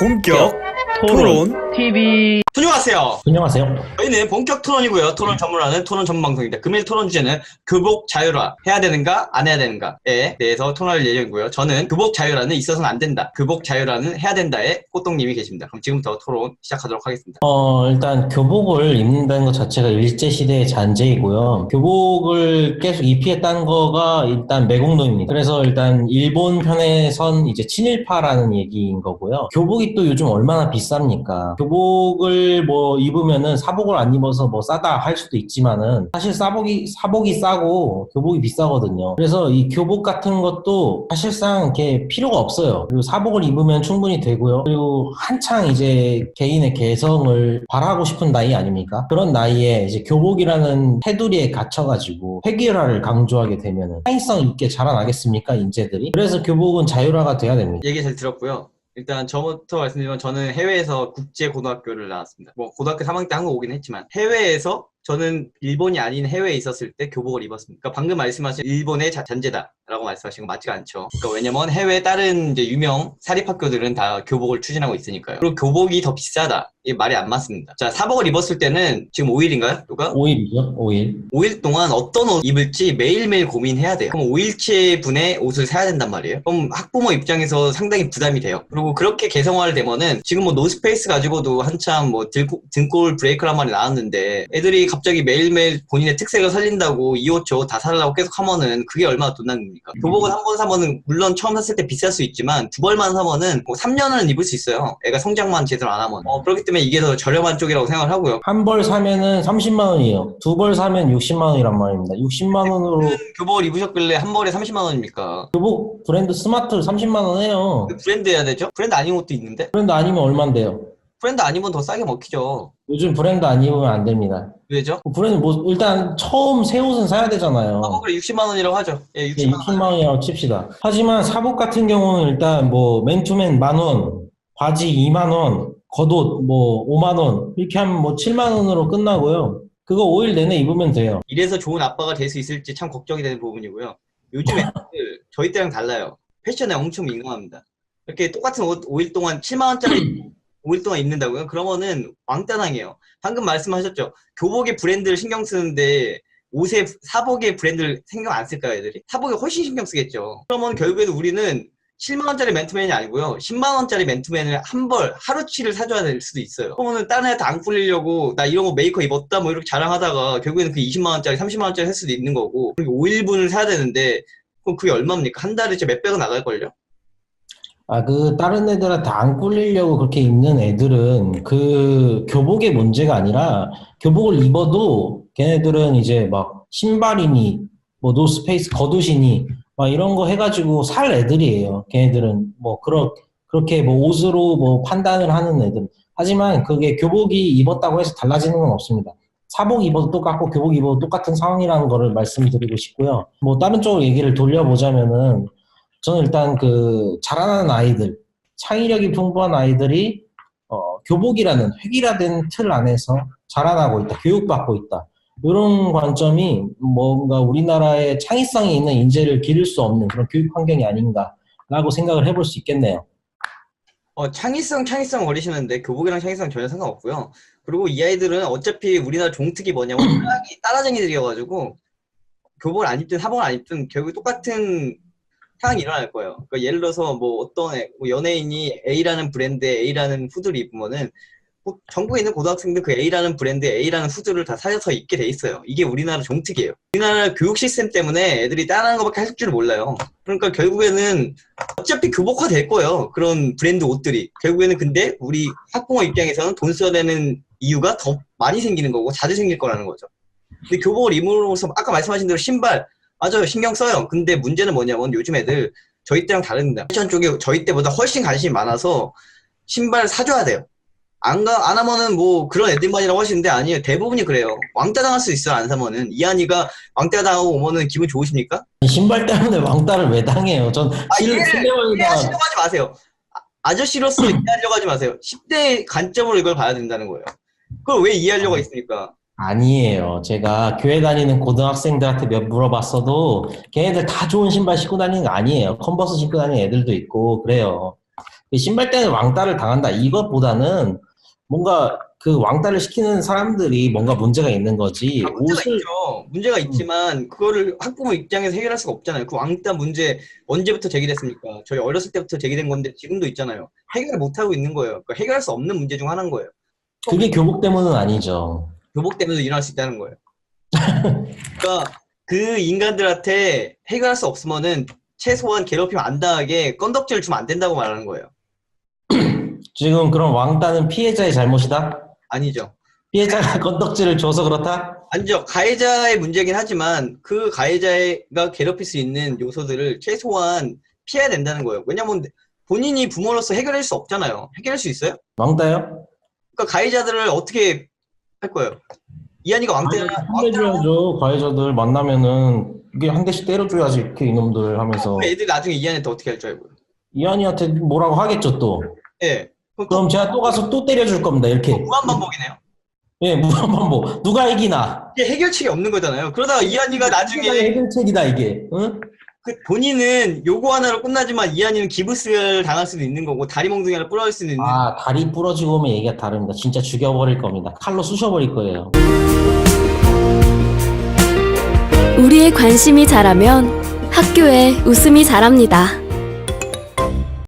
본격 토론 TV 안녕하세요. 안녕하세요. 저희는 본격 토론이고요. 토론 전문하는 토론 전문 방송입니다. 금일 토론 주제는 교복 자유화 해야 되는가 안 해야 되는가에 대해서 토론할 예정이고요. 저는 교복 자유화는 있어서는 안 된다. 교복 자유화는 해야 된다에 꽃동님이 계십니다. 그럼 지금부터 토론 시작하도록 하겠습니다. 어, 일단 교복을 입는다는 것 자체가 일제 시대의 잔재이고요. 교복을 계속 입히했다는 거가 일단 매국노입니다. 그래서 일단 일본 편에선 이제 친일파라는 얘기인 거고요. 교복이 또 요즘 얼마나 비 쌉니까? 교복을 뭐 입으면은 사복을 안 입어서 뭐 싸다 할 수도 있지만은 사실 사복이, 사복이 싸고 교복이 비싸거든요. 그래서 이 교복 같은 것도 사실상 이렇게 필요가 없어요. 그리고 사복을 입으면 충분히 되고요. 그리고 한창 이제 개인의 개성을 발하고 싶은 나이 아닙니까? 그런 나이에 이제 교복이라는 테두리에 갇혀가지고 획일화를 강조하게 되면은 창의성 있게 자라나겠습니까? 인재들이? 그래서 교복은 자율화가 돼야 됩니다. 얘기 잘 들었고요. 일단 저부터 말씀드리면 저는 해외에서 국제 고등학교를 나왔습니다. 뭐 고등학교 3학년 때 한국 오긴 했지만 해외에서 저는 일본이 아닌 해외에 있었을 때 교복을 입었습니다. 그러니까 방금 말씀하신 일본의 자- 잔재다라고 말씀하신 거 맞지가 않죠. 그러니까 왜냐면 해외 다른 이제 유명 사립학교들은 다 교복을 추진하고 있으니까요. 그리고 교복이 더 비싸다. 이 말이 안 맞습니다. 자, 사복을 입었을 때는 지금 5일인가요? 누가? 5일이죠? 5일. 5일 동안 어떤 옷 입을지 매일매일 고민해야 돼요. 그럼 5일째 분의 옷을 사야 된단 말이에요. 그럼 학부모 입장에서 상당히 부담이 돼요. 그리고 그렇게 개성화를 되면은 지금 뭐 노스페이스 가지고도 한참 뭐 들고, 등골 브레이크란 말이 나왔는데 애들이 갑 자기 매일매일 본인의 특색을 살린다고 이 옷 저 옷다 사려고 계속 하면은 그게 얼마나 돈 낭비입니까? 교복을 한번 사면은 물론 처음 샀을 때 비쌀 수 있지만 두 벌만 사면은 뭐 3년은 입을 수 있어요. 애가 성장만 제대로 안 하면. 어, 그렇기 때문에 이게 더 저렴한 쪽이라고 생각을 하고요. 한 벌 사면은 30만 원이에요. 두 벌 사면 60만 원이란 말입니다. 60만 원으로 교복을 입으셨길래 한 벌에 30만 원입니까? 교복 브랜드 스마트 30만 원 해요. 브랜드 해야 되죠? 브랜드 아닌 것도 있는데? 브랜드 아니면 얼만데요? 브랜드 아니면 더 싸게 먹히죠. 요즘 브랜드 안 입으면 안 됩니다. 왜죠? 브랜드 뭐 일단 처음 새 옷은 사야 되잖아요. 아, 그래 60만 원이라고 하죠. 예, 예, 60만 원. 60만 원이라고 칩시다. 하지만 사복 같은 경우는 일단 뭐 맨투맨 만 원, 바지 2만 원, 겉옷 뭐 5만 원 이렇게 하면 뭐 7만 원으로 끝나고요. 그거 5일 내내 입으면 돼요. 이래서 좋은 아빠가 될 수 있을지 참 걱정이 되는 부분이고요. 요즘 애들 저희 때랑 달라요. 패션에 엄청 민감합니다. 이렇게 똑같은 옷 5일 동안 7만 원짜리 5일 동안 입는다고요? 그러면은 왕따 당해요. 방금 말씀하셨죠. 교복의 브랜드를 신경 쓰는데 옷의 사복의 브랜드를 신경 안 쓸까요, 애들이? 사복에 훨씬 신경 쓰겠죠. 그러면 결국에는 우리는 7만 원짜리 맨투맨이 아니고요. 10만 원짜리 맨투맨을 한 벌 하루치를 사줘야 될 수도 있어요. 그러면은 다른 애한테 안 꿀리려고 나 이런 거 메이커 입었다 뭐 이렇게 자랑하다가 결국에는 그 20만 원짜리, 30만 원짜리 할 수도 있는 거고 그리고 5일분을 사야 되는데 그럼 그게 얼마입니까? 한 달에 몇백은 나갈걸요? 아, 그, 다른 애들한테 안 꿀리려고 그렇게 입는 애들은 그 교복의 문제가 아니라 교복을 입어도 걔네들은 이제 막 신발이니 뭐 노스페이스 겉옷이니 막 이런 거 해가지고 살 애들이에요. 걔네들은 뭐 그렇, 그렇게 뭐 옷으로 뭐 판단을 하는 애들. 하지만 그게 교복이 입었다고 해서 달라지는 건 없습니다. 사복 입어도 똑같고 교복 입어도 똑같은 상황이라는 거를 말씀드리고 싶고요. 뭐 다른 쪽으로 얘기를 돌려보자면은 저는 일단 그 자라나는 아이들, 창의력이 풍부한 아이들이 어, 교복이라는 획일화된 틀 안에서 자라나고 있다, 교육받고 있다. 이런 관점이 뭔가 우리나라의 창의성이 있는 인재를 기를 수 없는 그런 교육 환경이 아닌가라고 생각을 해볼 수 있겠네요. 어, 창의성, 창의성 거리시는데 교복이랑 창의성 전혀 상관없고요. 그리고 이 아이들은 어차피 우리나라 종특이 뭐냐면 따라쟁이들이어가지고 교복을 안 입든 사복을 안 입든 결국 똑같은 상황이 일어날 거예요. 그러니까 예를 들어서 뭐 어떤 애- 뭐 연예인이 A라는 브랜드의 A라는 후드를 입으면은 뭐 전국에 있는 고등학생들 그 A라는 브랜드의 A라는 후드를 다 사려서 입게 돼 있어요. 이게 우리나라 종특이에요. 우리나라 교육 시스템 때문에 애들이 따라하는 것밖에 할 줄 몰라요. 그러니까 결국에는 어차피 교복화 될 거예요. 그런 브랜드 옷들이. 결국에는 근데 우리 학부모 입장에서는 돈 써야 되는 이유가 더 많이 생기는 거고 자주 생길 거라는 거죠. 근데 교복을 입음으로써 아까 말씀하신 대로 신발 맞아요. 신경 써요. 근데 문제는 뭐냐면 요즘 애들 저희 때랑 다릅니다. 패션 쪽에 저희 때보다 훨씬 관심이 많아서 신발 사줘야 돼요. 안 가, 안 하면은 뭐 그런 애들만이라고 하시는데 아니에요. 대부분이 그래요. 왕따 당할 수 있어요. 안 사면은. 이한이가 왕따 당하고 오면은 기분 좋으십니까? 신발 때문에 왕따를 왜 당해요? 전 아, 실- 이해를- 실내화에다가 이해하시려고 하지 마세요. 아- 아저씨로서 이해하려고 하지 마세요. 10대 관점으로 이걸 봐야 된다는 거예요. 그걸 왜 이해하려고 했습니까? 아니에요. 제가 교회 다니는 고등학생들한테 몇 물어봤어도 걔네들 다 좋은 신발 신고 다니는 거 아니에요. 컨버스 신고 다니는 애들도 있고 그래요. 그 신발 때문에 왕따를 당한다 이것보다는 뭔가 그 왕따를 시키는 사람들이 뭔가 문제가 있는 거지. 아, 문제가 옷을 있죠. 문제가 있지만 그거를 학부모 입장에서 해결할 수가 없잖아요. 그 왕따 문제 언제부터 제기됐습니까? 저희 어렸을 때부터 제기된 건데 지금도 있잖아요. 해결을 못 하고 있는 거예요. 그러니까 해결할 수 없는 문제 중 하나인 거예요. 그게 교복 때문은 아니죠. 교복 때문에도 일어날 수 있다는 거예요. 그러니까 그 인간들한테 해결할 수 없으면은 최소한 괴롭힘 안 당하게 건덕지를 주면 안 된다고 말하는 거예요. 지금 그럼 왕따는 피해자의 잘못이다? 아니죠. 피해자가 건덕지를 줘서 그렇다? 아니죠. 가해자의 문제긴 하지만 그 가해자가 괴롭힐 수 있는 요소들을 최소한 피해야 된다는 거예요. 왜냐면 본인이 부모로서 해결할 수 없잖아요. 해결할 수 있어요? 왕따요? 그러니까 가해자들을 어떻게 할 거예요? 이한이가 왕따 혼내줘야죠. 가해자들 만나면은 이게 한 대씩 때려줘야지 이렇게 이놈들 하면서 그 애들 나중에 이한이한테 어떻게 할 줄 알고요? 이한이한테 뭐라고 하겠죠 또. 예. 그럼 또 그럼 제가 또 가서 또 때려줄 겁니다. 이렇게. 무한 반복이네요. 예, 무한 반복. 누가 이기나? 이게 해결책이 없는 거잖아요. 그러다가 이한이가 나중에 해결책이다 이게. 응? 그 본인은 요거 하나로 끝나지만 이한이는 기부스를 당할 수도 있는 거고 다리 몽둥이 하나 부러질 수도 있는 아 다리 부러지고 오면 얘기가 다릅니다. 진짜 죽여버릴 겁니다. 칼로 쑤셔버릴 거예요. 우리의 관심이 자라면 학교에 웃음이 자랍니다.